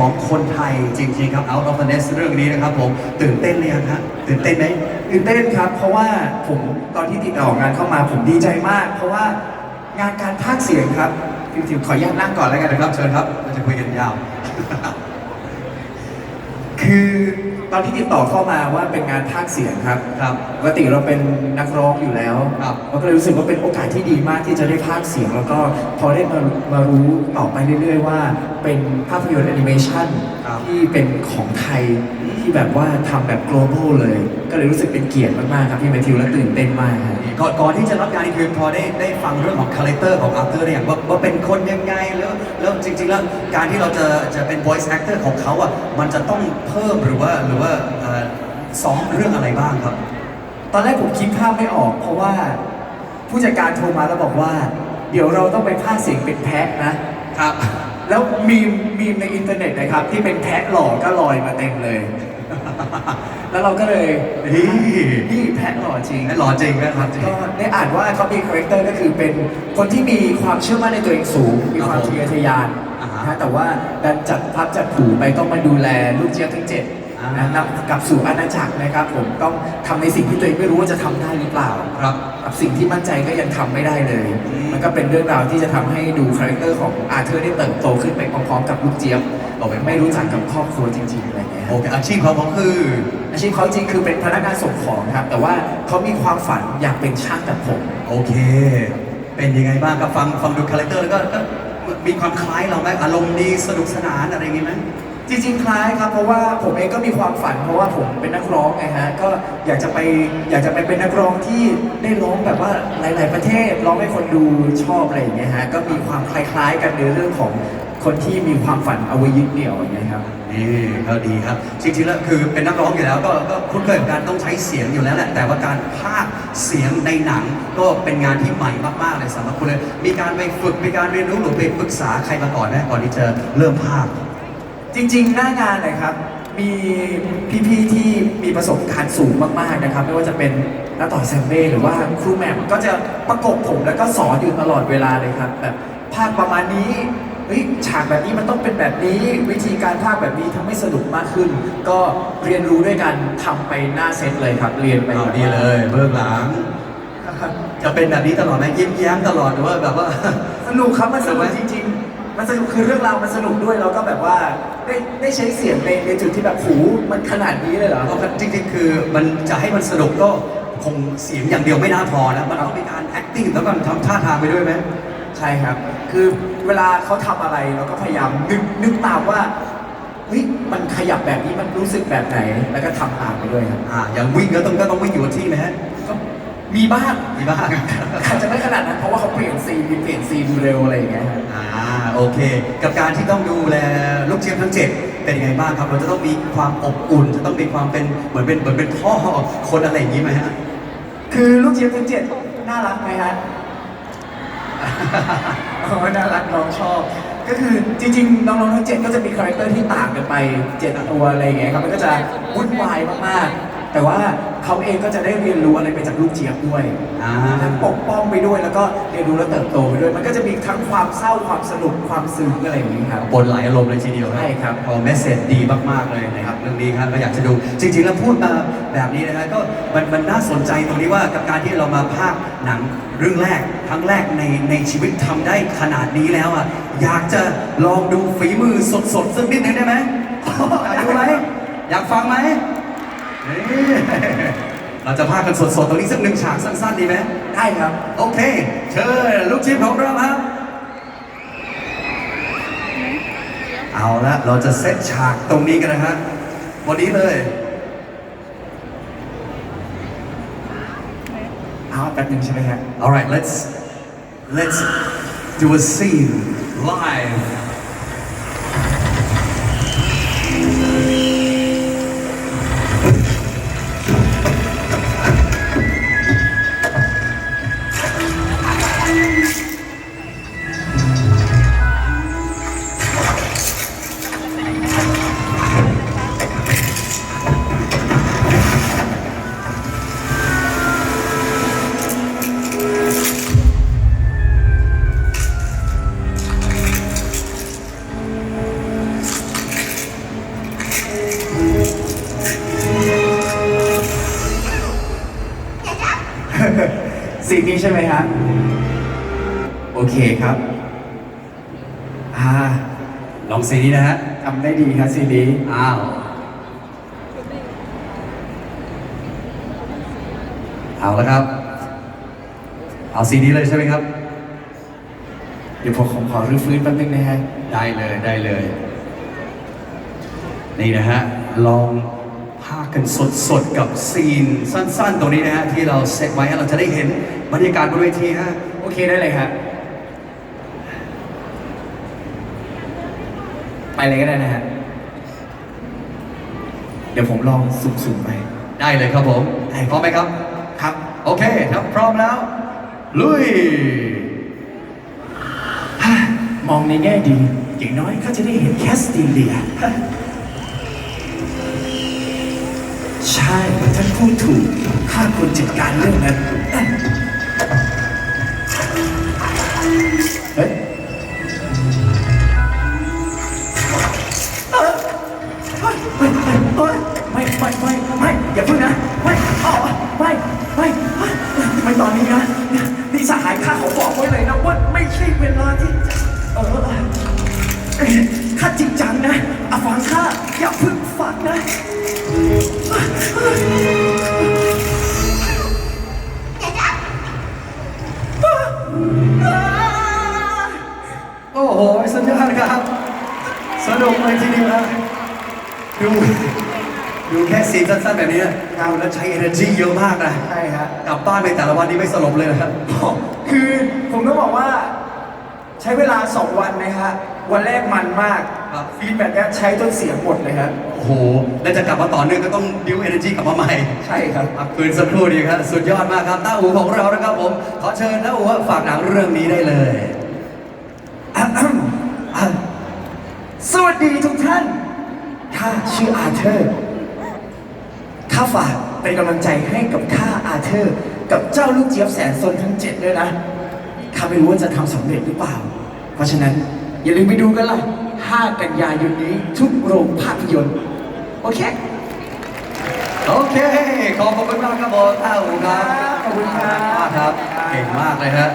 ของคนไทยจริงๆครับ Out of the Nest เรื่องนี้นะครับผมตื่นเต้นเลยงฮะตื่นเต้นไหมตื่นเต้นครับ เพราะว่าผมตอนที่ติดต่องานเข้ามาผมดีใจมาก เพราะว่างานการพากย์เสียงครับพิมพ์ขออนุญาตนั่งก่อนแล้วกันนะครับเชิญครับเราจะคุยกันยาว คือตอนที่ติดต่อเข้ามาว่าเป็นงานพากย์เสียงครับครับปกติเราเป็นนักร้องอยู่แล้วครับเราก็เลยรู้สึกว่าเป็นโอกาสที่ดีมากที่จะได้พากย์เสียง แล้วก็พอได้มามารู้ต่อไปเรื่อย ๆ ว่า เป็นภาพยนตร์แอนิเมชันครับที่เป็นของไทยที่แบบว่าทำแบบ global เลย ก็เลยรู้สึกเป็นเกียรติมากๆครับพี่แมทธิวและตื่นเต้นมากครับ ก่อนก่อนที่จะรับงานนี่คือพอได้ได้ฟังเรื่องของคาแรคเตอร์ของอาร์เธอร์เนี่ยว่าว่าเป็นคนยังไงแล้วแล้วจริง ๆ แล้วการที่เราจะจะเป็น voice actor ของเขาอะมันจะต้องเพิ่มหรือว่าหรือว่าเอ่อซ้อมเรื่องอะไรบ้างครับ ตอนแรกผมคิดภาพไม่ออก เพราะว่าผู้จัดการโทรมาแล้วบอกว่า เดี๋ยวเราต้องไปพากย์เสียงเป็นแพะนะ ครับ แล้วมีมมีมในอินเทอร์เน็ตนะครับ ที่เป็นแพะหล่อก็ลอยมาเต็มเลย แล้วเราก็เลยนี่นี่แพะหล่อจริงหล่อจริงนะครับจริง ก็ได้อ่านว่าเขามีคาแรคเตอร์ก็คือเป็นคนที่มีความเชื่อมั่นในตัวเองสูง มีความครับผมทะเยอทะยานอ่าฮะนะฮะแต่ว่าดันจัดพัดจัดผูไปต้องมาดูแลลูกเจี๊ยบทั้งเจ็ดอ่า นนะนำกลับสู่อาณาจักรนะครับ ผมต้องทำในสิ่งที่ตัวเองไม่รู้ว่าจะทำได้หรือเปล่าครับกับสิ่งที่มั่นใจก็ยังทำไม่ได้เลยอืมมันก็เป็นเรื่องราวที่จะทำให้ดูคาแรคเตอร์ของอาเธอร์ได้เติบโตขึ้นไปพร้อมๆกับลูกเจี๊ยบบอกไม่รู้จักกับครอบครัวจริงๆอะไรเงี้ยโอเคอาชีพเขาเขาคือ อาชีพเขาจริงคือเป็นพนักงานส่งของครับ แต่ว่าเขามีความฝันอยากเป็นช่างตัดผมโอเค เป็นยังไงบ้างครับฟังฟังดูคาแรคเตอร์แล้วก็ก็มีความคล้ายเราไหมอารมณ์ดีสนุกสนานอะไรอย่างงี้ไหม จริงๆ คล้ายครับ เพราะว่าผมเองก็มีความฝัน เพราะว่าผมเป็นนักร้องไงฮะ ก็อยากจะไปอยากจะไปเป็นนักร้องที่ได้ร้องแบบว่าหลาย ๆ ประเทศร้องให้คนดูชอบอะไรอย่างเงี้ยฮะ ก็มีความคล้ายๆ กันในเรื่องของคนที่มีความฝันเอาไว้ยึดเหนี่ยวอย่างเงี้ยครับ นี่ก็ดีครับจริงๆแล้วคือเป็นนักร้องอยู่แล้วก็ก็คุ้นเคยกับการต้องใช้เสียงอยู่แล้วแหละแต่ว่าการพากย์เสียงในหนังก็เป็นงานที่ใหม่มากๆเลยสำหรับคุณเลยมีการไปฝึกมีการเรียนรู้หรือไปปรึกษาใครมาก่อนไหมก่อนที่จะเริ่มพากย์ จริงๆ หน้างานนะครับ มีพี่ๆ ที่มีประสบการณ์สูงมากๆ นะครับ ไม่ว่าจะเป็นนักต่อแซมเบ้หรือว่าครูแหม่มก็จะประกบผมแล้วก็สอนอยู่ตลอดเวลาเลยครับ แบบภาคประมาณนี้เฮ้ยฉากแบบนี้มันต้องเป็นแบบนี้ วิธีการภาคแบบนี้ทำให้สนุกมากขึ้น ก็เรียนรู้ด้วยกันทำไปหน้าเซตเลยครับ เรียนไปเอาดีเลยเบื้องหลังจะเป็นแบบนี้ตลอดไหมยิ้มแย้มตลอดหรือว่าแบบว่าสนุกครับมันสนุกจริง ๆ มันสนุกคือเรื่องราวมันสนุกด้วยแล้วก็แบบว่า ได้ได้ใช้เสียงในในจุดที่แบบหูมันขนาดนี้เลยเหรอเพราะจริงๆ คือมันจะให้มันสนุกก็คงเสียงอย่างเดียวไม่น่าพอนะ มันต้องมีการ acting แล้วก็ทำท่าทางไปด้วยไหม ใช่ครับ คือเวลาเขาทำอะไรเราก็พยายามนึกนึกตามว่าเฮ้ยมันขยับแบบนี้มันรู้สึกแบบไหน แล้วก็ทำตามไปด้วยครับ อ่าอย่างวิ่งก็ต้องก็ต้องวิ่งอยู่กับที่ไหมฮะ ก็ มีบ้างมีบ้างอาจจะไม่ขนาดนั้นเพราะว่าเขาเปลี่ยนซีนเปลี่ยนซีนเร็วอะไรอย่างเงี้ยครับอ่าโอเค กับการที่ต้องดูแลลูกเจี๊ยบทั้งเจ็ดเป็นยังไงบ้างครับ เราจะต้องมีความอบอุ่น จะต้องมีความเป็นเหมือนเป็นเหมือนเป็นพ่อคนอะไรอย่างนี้ไหมฮะ คือลูกเจี๊ยบทั้งเจ็ดน่ารักไหมฮะ อ๋อน่ารักน้องชอบ ก็คือจริงๆ น้องๆทั้งเจ็ดก็จะมีคาแรคเตอร์ที่ต่างกันไปเจ็ดตัวอะไรอย่างเงี้ยครับมันก็จะวุ่นวายมากๆ แต่ว่า เขาเองก็จะได้เรียนรู้อะไรไปจากลูกเจี๊ยบด้วยอ่าทั้งปกป้องไปด้วยแล้วก็เรียนรู้และเติบโตไปด้วย มันก็จะมีทั้งความเศร้าความสนุกความซึ้งอะไรอย่างนี้ครับ บนหลายอารมณ์เลยทีเดียวนะใช่ครับพอเมสเซจดีมากๆเลยนะครับเรื่องนี้ครับก็อยากจะดูจริงๆแล้วพูดมาแบบนี้นะฮะก็มันมันน่าสนใจตรงนี้ว่ากับการที่เรามาภาคหนังเรื่องแรกครั้งแรกในในชีวิตทำได้ขนาดนี้แล้วอะอยากจะลองดูฝีมือสดๆสักนิดหนึงได้ไหม อยากดูไหมอยากฟังไหมนี่ เราจะพาคกันสดๆ ตรงนี้สักหนึ่งฉากสั้นๆ ดีไหมได้ครับ โอเค เชิญลูกชิ้นของเราครับ เอาละเราจะเซตฉากตรงนี้กันนะฮะวันนี้เลย เอาแป๊บหนึงใช่ไหมครับ alright let's let's do a scene live นนี้ใช่ไหมฮะโอเคครับอ่าลองซีนนี้นะฮะทำได้ดีครับซีนนี้อ้าวเอาละครับ เอาซีนนี้เลยใช่ไหมครับ เดี๋ยวผมขอขอรื้อฟื้นแป๊บนึงนะฮะได้เลยได้เลย นี่นะฮะลองพา กันสดๆ กับซีนสั้นๆ ตรงนี้นะฮะที่เราเซตไว้ให้เราจะได้เห็นบรรยากาศบนเวทีฮะโอเคได้เลยครับไปเลยก็ได้นะฮะเดี๋ยวผมลองสุ่มๆไป ได้เลยครับผมพร้อมไหมครับ ครับ โอเคครับพร้อมแล้ว ลุย มองในแง่ดี อย่างน้อยเขาจะได้เห็นแคสติเลีย ใช่ท่านพูดถูกข้าควรจัดการเรื่องนั้นเฮ้ยเอ้ยเฮ้ยเฮ้ยเฮ้ยไม่ไม่ไม่ไม่อย่าพึ่งนะไม่อ๋อไม่ไม่ไม่ไม่ตอนนี้นะนี่สหายข้าเขาบอกไว้เลยนะว่าไม่ใช่เวลาที่จะเออข้าจริงจังนะอาฟังข้าอย่าพึ่งฝันนะ โอ้โหสุดยอดครับ สนุกเลยทีเดียวนะดูดูแค่ซีนสั้นๆแบบนี้เราแล้วใช้ energy เยอะมากนะ ใช่ฮะกลับบ้านไปแต่ละวันนี้ไม่สลบเลยนะครับ คือผมต้องบอกว่า ใช้เวลา 2 วันนะฮะ วันแรกมันมากครับ ฟีดแบ็กเนี้ยใช้จนเสียงหมดเลยครับ โอ้โห แล้วจะกลับมาต่อเนื่องก็ต้องดิว energy กลับมาใหม่ใช่ครับพักคืนสักครู่ดีครับ สุดยอดมากครับต้าอูของเรานะครับผม ขอเชิญต้าอูฝากหนังเรื่องนี้ได้เลยอะอะอะสวัสดีทุกท่านข้าชื่ออาเธอร์ ข้าฝากเป็นกำลังใจให้กับข้าอาเธอร์ กับเจ้าลูกเจี๊ยบแสนซนทั้งเจ็ดด้วยนะ ข้าไม่รู้ว่าจะทำสำเร็จหรือเปล่า เพราะฉะนั้น อย่าลืมไปดูกันล่ะ 5 กันยายนนี้ทุกโรงภาพยนตร์ โอเค โอเค ขอบคุณมากครับผมต้าอูครับขอบคุณครับครับ เก่งมากเลยฮะ